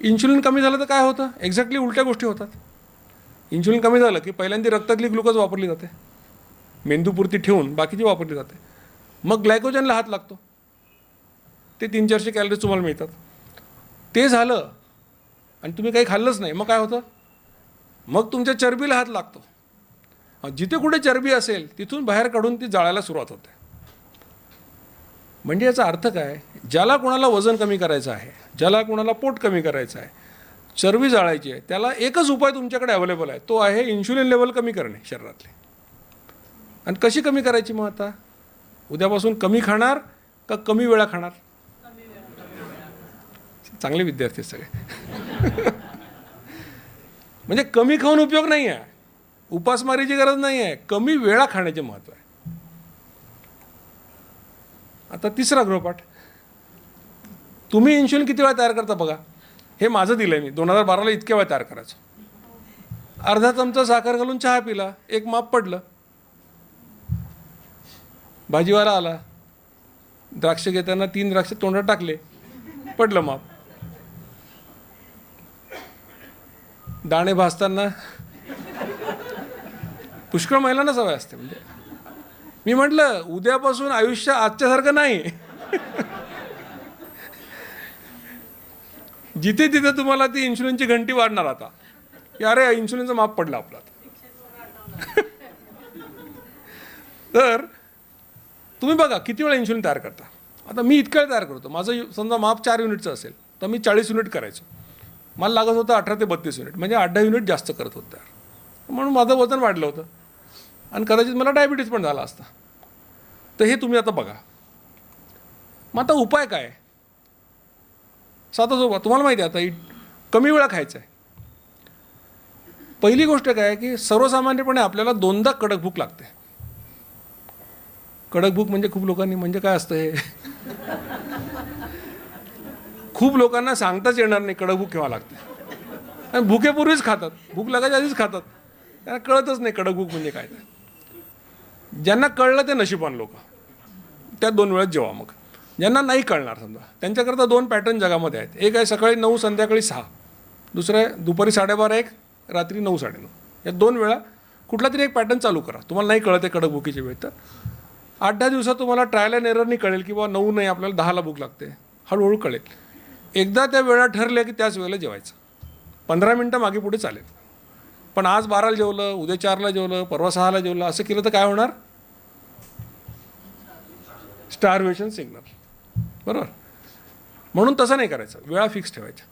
Insulin कमी झालं तर काय होतं? एक्झॅक्टली उलट्या गोष्टी होतात. इन्शुलिन कमी झालं की पहिल्यांदा रक्तातली ग्लुकोज वापरली जाते. मेंदूपुरती ठेवून बाकीची वापरली जाते. मग ग्लायकोजनला हात लागतो. ते तीन चारशे कॅलरीज तुम्हाला मिळतात. ते झालं आणि तुम्ही काही खाल्लंच नाही मग काय होतं? मग तुमच्या चरबीला हात लागतो. जिथे कुठे चरबी असेल तिथून बाहेर काढून ती जाळायला सुरुवात होते. म्हणजे याचा अर्थ काय? ज्याला कोणाला वजन कमी करायचं आहे ज्याला कोणाला पोट कमी करायचं आहे चरबी जाळायची आहे त्याला एकच उपाय तुमच्याकडे अवेलेबल आहे. तो आहे इन्शुलिन लेवल कमी करणे शरीरातले. आणि कशी कमी करायची मग आता? उद्यापासून कमी खाणार का कमी वेळा खाणार? चांगले विद्यार्थी सगळे. म्हणजे कमी खाऊन उपयोग नाही आहे. उपासमारीची गरज नाही आहे. कमी वेळा खाण्याचे महत्त्व आहे. आता तिसरा गृहपाठ. तुम्ही इन्शुलिन किती वेळा तयार करता बघा? हे माझं दिलं आहे मी. दोन हजार बाराला इतक्या वेळा तयार करायचं. अर्धा चमचा साखर घालून चहा पिला. एक माप पडलं. भाजीवाला आला. द्राक्ष घेताना तीन द्राक्ष तोंडात टाकले. पडलं माप. दाणे भाजताना पुष्कळ महिलांना सवय असते म्हणजे. मी म्हटलं उद्यापासून आयुष्य आजच्यासारखं नाही. जिथे तिथे तुम्हाला ती इन्शुलिनची घंटी वाढणार आता. की अरे इन्शुलिनचं माप पडलं आपला तर तुम्ही बघा किती वेळा इन्शुरन्स तयार करता? आता मी इतकं वेळ तयार करतो. माझं समजा माप चार युनिटचं असेल तर मी चाळीस युनिट करायचो. मला लागत होतं अठरा ते बत्तीस युनिट. म्हणजे आठ दहा युनिट जास्त करत होतं तयार. म्हणून माझं वजन वाढलं होतं. आणि कदाचित मला डायबिटीज पण झाला असता. तर हे तुम्ही आता बघा. मग आता उपाय काय? साधा सोपा तुम्हाला माहिती आहे आता कमी वेळा खायचं आहे पहिली गोष्ट काय आहे की सर्वसामान्यपणे आपल्याला दोनदा कडक भूक लागते. कडक भूक म्हणजे खूप लोकांनी म्हणजे काय असतं हे? खूप लोकांना सांगताच येणार नाही कडक भूक केव्हा लागते. आणि भुकेपूर्वीच खातात. भूक लागायच्या आधीच खातात. त्यांना कळतच नाही कडक भूक म्हणजे काय ते. ज्यांना कळलं ते नशिबान लोक. त्या दोन वेळात जेवा मग. ज्यांना नाही कळणार समजा. त्यांच्याकरता दोन पॅटर्न जगामध्ये आहेत. एक आहे सकाळी नऊ संध्याकाळी सहा. दुसरं आहे दुपारी साडेबारा एक रात्री नऊ साडेनऊ. या दोन वेळा कुठला तरी एक पॅटर्न चालू करा. तुम्हाला नाही कळत आहे कडक भुकीची वेळ तर. आठ दहा दिवसात तुम्हाला ट्रायल अँड एररनी कळेल की बाबा नऊ नाही आपल्याला दहाला भूक लागते. हळूहळू कळेल. एकदा त्या वेळा ठरल्या की त्याच वेळेला जेवायचं. पंधरा मिनटं मागे पुढे चालेल. पण आज बाराला जेवलं उद्या चारला जेवलं परवा सहाला जेवलं असं केलं तर काय होणार? स्टारवेशन सिग्नल बरोबर? म्हणून तसं नाही करायचं. वेळा फिक्स ठेवायच्या.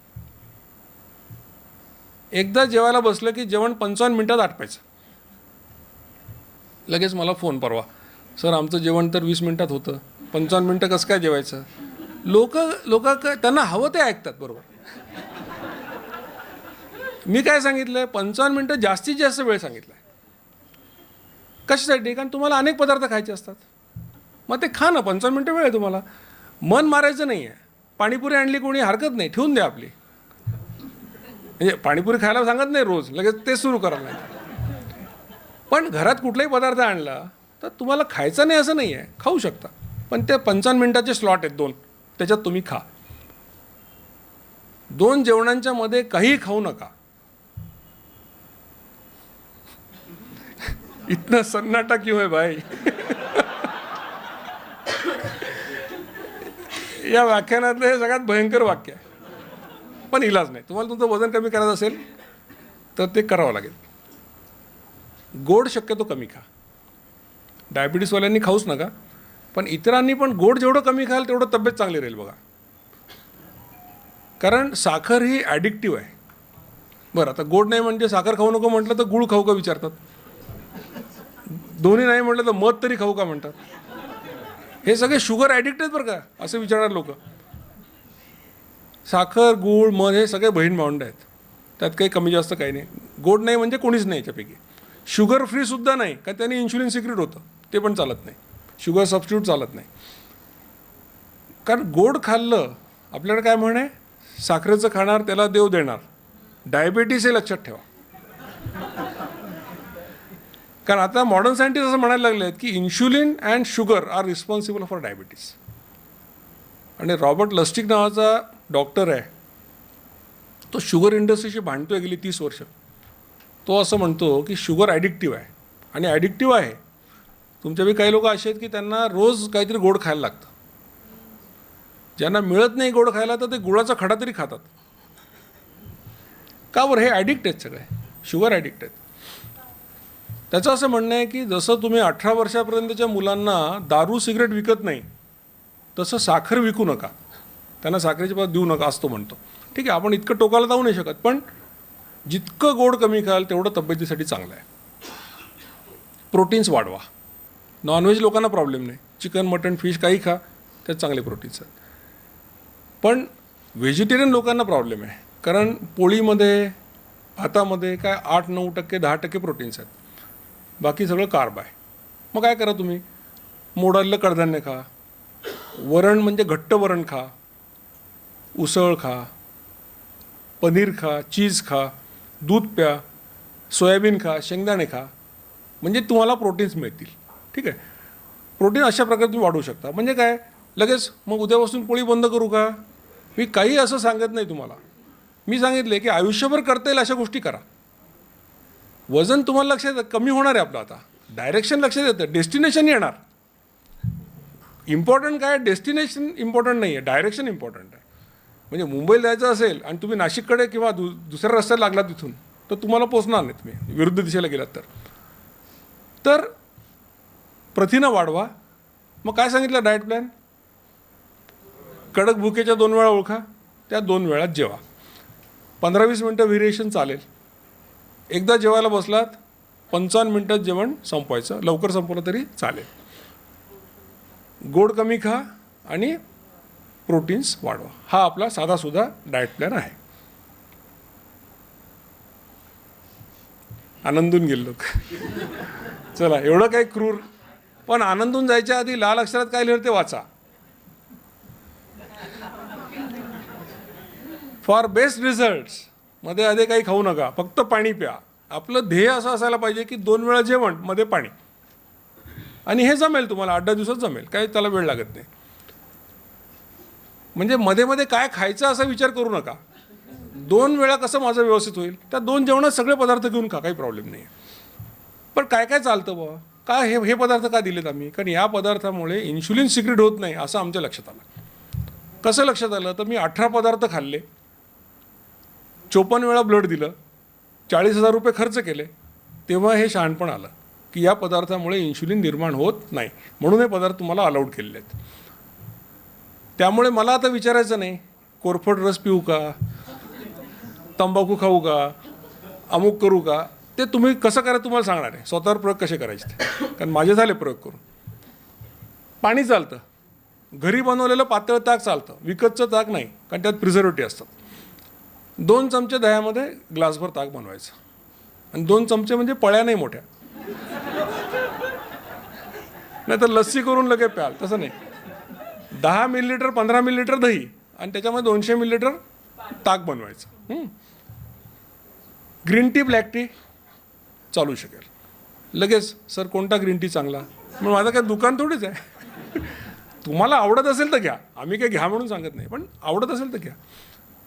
एकदा जेवायला बसलं की जेवण पंचावन्न मिनटात आटपायचं. लगेच मला फोन परवा. सर आमचं जेवण तर वीस मिनटात होतं. पंचावन्न मिनटं कसं काय जेवायचं? लोक लोक त्यांना हवं ते ऐकतात बरोबर. मी काय सांगितलं आहे पंचावन्न मिनटं जास्तीत जास्त वेळ सांगितला आहे कशासाठी? कारण तुम्हाला अनेक पदार्थ खायचे असतात. मग ते खा ना. पंचावन्न मिनटं वेळ आहे तुम्हाला. मन मारायचं नाही आहे पाणीपुरी आणली कोणी हरकत नाही. ठेवून द्या आपली. म्हणजे पाणीपुरी खायला सांगत नाही रोज. लगेच ते सुरू करायला नाही पण घरात कुठलाही पदार्थ आणला तर तुम्हाला खायचा नाही असं नाही आहे खाऊ शकता. पण ते पंचावन्न मिनटाचे स्लॉट आहेत दोन. त्याच्यात तुम्ही खा. दोन जेवणांच्या मध्ये काही खाऊ नका. इतना सन्नाटा क्यों है भाई? या व्याख्यानातलं हे सगळ्यात भयंकर वाक्य आहे. पण इलाज नाही. तुम्हाला तुमचं वजन कमी करायचं असेल तर ते करावं लागेल. गोड शक्यतो कमी खा. डायबिटीसवाल्यांनी खाऊच नका पण इतरांनी पण गोड जेवढं कमी खाल तेवढं तब्येत चांगली राहील बघा. कारण साखर ही ॲडिक्टिव्ह आहे. बरं आता गोड नाही म्हणजे साखर खाऊ नको म्हटलं तर गुळ खाऊ का विचारतात? दोन्ही नाही म्हटलं तर मध तरी खाऊ का म्हणतात? हे सगळे शुगर ॲडिक्ट आहेत बरं का असं विचारणार लोक. साखर गूळ मध हे सगळे बहीण भावंड आहेत. त्यात काही कमी जास्त काही नाही. गोड नाही म्हणजे कोणीच नाही याच्यापैकी. शुगर फ्रीसुद्धा नाही का त्याने इन्शुलिन सिक्रेट होतं. ते पण चालत नाही. शुगर सबस्टिट्यूट चालत नाही. कारण गोड खाल्लं आपल्याकडे काय म्हण आहे? साखरेचं खाणार त्याला देव देणार. डायबेटीस हे लक्षात ठेवा. कारण आता मॉडर्न सायंटिस्ट असं म्हणायला लागले आहेत की insulin and sugar are responsible for diabetes आणि रॉबर्ट लस्टिक नावाचा डॉक्टर आहे. तो शुगर इंडस्ट्रीशी भांडतो आहे गेली तीस वर्ष. तो असं म्हणतो की शुगर ॲडिक्टिव्ह आहे. आणि ॲडिक्टिव्ह आहे. तुमच्या बी काही लोक असे आहेत की त्यांना रोज काहीतरी गोड खायला लागतं. ज्यांना मिळत नाही गोड खायला तर ते गुळाचा खडा तरी खातात. का बरं? हे ॲडिक्ट आहेत सगळे. शुगर ॲडिक्ट आहेत. त्याचं असं म्हणणं आहे की जसं तुम्ही अठरा वर्षापर्यंतच्या मुलांना दारू सिगरेट विकत नाही तसं साखर विकू नका. त्यांना साखरेची पदार्थ देऊ नका असतो म्हणतो. ठीक आहे आपण इतकं टोकाला जाऊ नाही शकत पण जितकं गोड कमी खाल तेवढं तब्येतीसाठी चांगलं आहे. प्रोटीन्स वाढवा. नॉनव्हेज लोकांना प्रॉब्लेम नाही. चिकन मटन फिश काही खा त्यात चांगले प्रोटीन्स आहेत. पण व्हेजिटेरियन लोकांना प्रॉब्लेम आहे. कारण पोळीमध्ये भातामध्ये काय आठ नऊ टक्के दहा टक्के प्रोटीन्स आहेत. बाकी सगळं कार्ब आहे. मग काय करा तुम्ही? मोडालेलं कडधान्य खा. वरण म्हणजे घट्ट वरण खा. उसळ खा. पनीर खा चीज खा. दूध प्या. सोयाबीन खा. शेंगदाणे खा. म्हणजे तुम्हाला प्रोटीन्स मिळतील. ठीक आहे? प्रोटीन अशा प्रकारे तुम्ही वाढवू शकता. म्हणजे काय? लगेच मग उद्यापासून पोळी बंद करू का? मी काही असं सांगत नाही तुम्हाला. मी सांगितले की आयुष्यभर करता येईल अशा गोष्टी करा. वजन तुम्हाला लक्षात येतं कमी होणार आहे आपलं आता. डायरेक्शन लक्षात येतं डेस्टिनेशन येणार. इम्पॉर्टंट काय? डेस्टिनेशन इम्पॉर्टंट नाही आहे डायरेक्शन इम्पॉर्टंट आहे. म्हणजे मुंबईला जायचं असेल आणि तुम्ही नाशिककडे किंवा दु दुसऱ्या रस्त्याला लागला तिथून तर तुम्हाला पोचणार नाही तुम्ही विरुद्ध दिशेला गेलात तर. तर प्रथिनं वाढवा. मग काय सांगितलं डाएट प्लॅन कडक भुकेच्या दोन वेळा ओळखा त्या दोन वेळात जेवा. पंधरा वीस मिनटं व्हेरिएशन चालेल. एकदा जेवायला बसलात पंचावन्न मिनटात जेवण संपवायचं. लवकर संपवलं तरी चालेल. गोड कमी खा आणि प्रोटीन्स वाढवा. हा आपला साधासुद्धा डाएट प्लॅन आहे. आनंदून गेलो चला एवढं काही क्रूर. पण आनंदून जायच्या आधी लाल अक्षरात काय लिहिलं ते वाचा. फॉर बेस्ट रिझल्ट्स मध्ये आधी काही खाऊ नका फक्त पाणी प्या. आपलं ध्येय असं असायला पाहिजे की दोन वेळा जेवणमध्ये पाणी. आणि हे जमेल तुम्हाला आठ दहा दिवसात जमेल काही त्याला वेळ लागत नाही. म्हणजे मध्ये मध्ये काय खायचं असा विचार करू नका. दोन वेळा कसं माझं व्यवस्थित होईल? त्या दोन जेवणात सगळे पदार्थ घेऊन खा काही प्रॉब्लेम नाही पण काय काय चालतं बुवा? का हे हे पदार्थ का दिलेत आम्ही? कारण या पदार्थामुळे इन्शुलिन सिक्रेट होत नाही असं आमच्या लक्षात आलं. कसं लक्षात आलं? तर मी अठरा पदार्थ खाल्ले. चोपन्न वेळा ब्लड दिलं चाळीस हजार रुपये खर्च केले तेव्हा हे शहाणपण आलं की या पदार्थामुळे इन्शुलिन निर्माण होत नाही. म्हणून हे पदार्थ तुम्हाला अलाउड केलेले आहेत. त्यामुळे मला आता विचारायचं नाही कोरफड रस पिऊ का? तंबाखू खाऊ का? अमुक करू का? ते तुम्ही कसं करा तुम्हाला सांगणार आहे. स्वतःवर प्रयोग कसे करायचे? ते कारण माझे झाले प्रयोग करून. पाणी चालतं. घरी बनवलेलं पातळ ताक चालतं. विकतचं ताक नाही कारण त्यात प्रिझर्वेटिव्ह असतात. दोन चमचे दह्यामध्ये ग्लासभर ताक बनवायचं. आणि दोन चमचे म्हणजे पळ्या नाही मोठ्या. नाही तर लस्सी करून लगे प्याल तसं नाही. दहा मिलीलिटर पंधरा मिलीलिटर दही आणि त्याच्यामध्ये दोनशे मिलीलिटर ताक बनवायचं. ग्रीन टी ब्लॅक टी चालू शकेल. लगेच सर कोणता ग्रीन टी चांगला? मग माझं काय दुकान थोडीच आहे. तुम्हाला आवडत असेल तर घ्या. आम्ही काही घ्या म्हणून सांगत नाही पण आवडत असेल तर घ्या.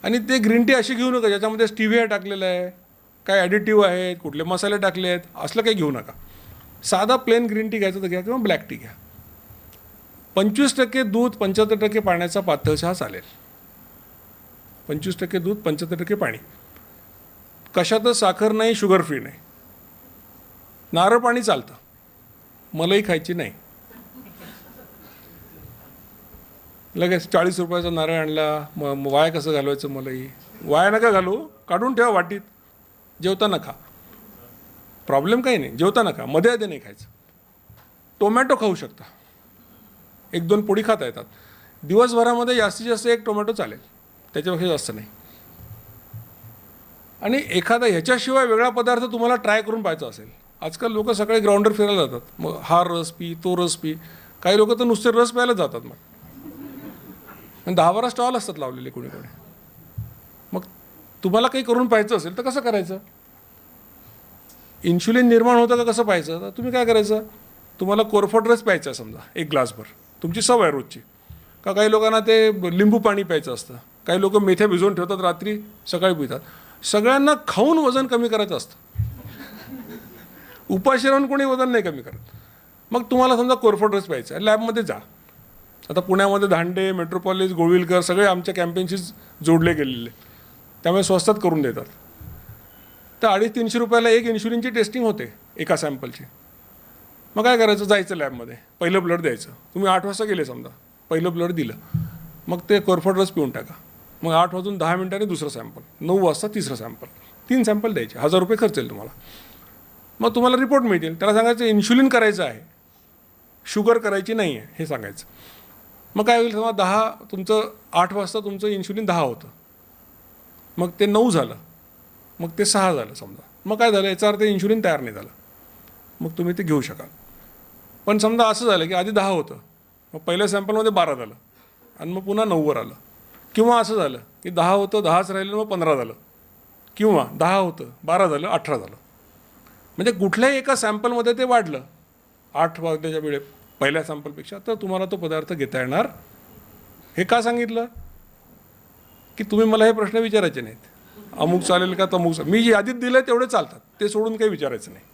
आणि ते ग्रीन टी अशी घेऊ नका ज्याच्यामध्ये स्टिव्हिया टाकलेलं आहे काय ॲडिटिव्ह आहेत कुठले मसाले टाकले आहेत असलं काही घेऊ नका. साधा प्लेन ग्रीन टी घ्यायचं तर घ्या किंवा ब्लॅक टी घ्या. पंचवीस टक्के दूध पंच्याहत्तर टक्के पाण्याचा पातळ चहा चालेल. पंचवीस टक्के दूध पंच्याहत्तर टक्के पाणी. कशातच साखर नाही शुगर फ्री नाही. नारळ पाणी चालतं. मलई खायची नाही. लगेच चाळीस रुपयाचा नारळ आणला म वाया कसं घालवायचं मलाही? वाया नका घालू काढून ठेवा वाटीत. जेवताना खा प्रॉब्लेम काही नाही जेवताना खा मध्ये आधी नाही खायचं. टोमॅटो खाऊ शकता. एक दोन पोळी खाता येतात. दिवसभरामध्ये जास्तीत जास्त एक टोमॅटो चालेल. त्याच्यापेक्षा जास्त नाही. आणि एखादा ह्याच्याशिवाय वेगळा पदार्थ तुम्हाला ट्राय करून पाहायचा असेल. आजकाल लोक सकाळी ग्राउंडर फिरायला जातात. मग हा रस पी तो रस पी. काही लोक तर नुसते रस प्यायला जातात मग. आणि दहा बारा स्टॉल असतात लावलेले कोणी कोणी. मग तुम्हाला काही करून पाहायचं असेल तर कसं करायचं? इन्शुलिन निर्माण होतं का कसं पाहायचं? तर तुम्ही काय करायचं? तुम्हाला कोरफड रस प्यायचा समजा एक ग्लासभर. तुमची सवय आहे रोजची. का काही लोकांना ते लिंबू पाणी प्यायचं असतं. काही लोक मेथ्या भिजवून ठेवतात रात्री सकाळी पितात. सगळ्यांना खाऊन वजन कमी करायचं असतं. उपाशी राहून कोणी वजन नाही कमी करत. मग तुम्हाला समजा कोरफड रस प्यायचा लॅबमध्ये जा. आता पुण्यामध्ये धांडे मेट्रोपॉलिस गोविलकर सगळे आमच्या कॅम्पेनशी जोडले गेलेले. त्यामुळे स्वस्तात करून देतात. तर अडीच तीनशे रुपयाला एक इन्शुलिनची टेस्टिंग होते एका सॅम्पलची मग काय करायचं? जायचं लॅबमध्ये पहिलं ब्लड द्यायचं. तुम्ही आठ वाजता गेले समजा. पहिलं ब्लड दिलं. मग ते कोरफड रस पिऊन टाका. मग आठ वाजून दहा मिनिटांनी दुसरं सॅम्पल नऊ वाजता तिसरं सॅम्पल तीन सॅम्पल द्यायचे. हजार रुपये खर्च येईल तुम्हाला. मग तुम्हाला रिपोर्ट मिळतील. त्याला सांगायचं इन्शुलिन करायचं आहे. शुगर करायची नाही आहे हे सांगायचं. मग काय होईल समजा दहा तुमचं आठ वाजता तुमचं इन्शुलिन दहा होतं. मग ते नऊ झालं. मग ते सहा झालं समजा. मग काय झालं? याचा अर्थ इन्शुलिन तयार नाही झालं. मग तुम्ही ते घेऊ शकाल. पण समजा असं झालं की आधी दहा होतं. मग पहिल्या सॅम्पलमध्ये बारा झालं. आणि मग पुन्हा नऊवर आलं. किंवा असं झालं की दहा होतं दहाच राहिलं मग पंधरा झालं. किंवा दहा होतं बारा झालं अठरा झालं. म्हणजे कुठल्याही एका सॅम्पलमध्ये ते वाढलं. आठ वाजल्याच्या वेळेत. पहिल्या सॅम्पलपेक्षा तर तुम्हाला तो पदार्थ घेता येणार. हे का सांगितलं? की तुम्ही मला हे प्रश्न विचारायचे नाहीत. अमुक चालेल का तमुक चालेल मी यादीत दिलं तेवढे चालतात. ते सोडून काही विचारायचं नाही.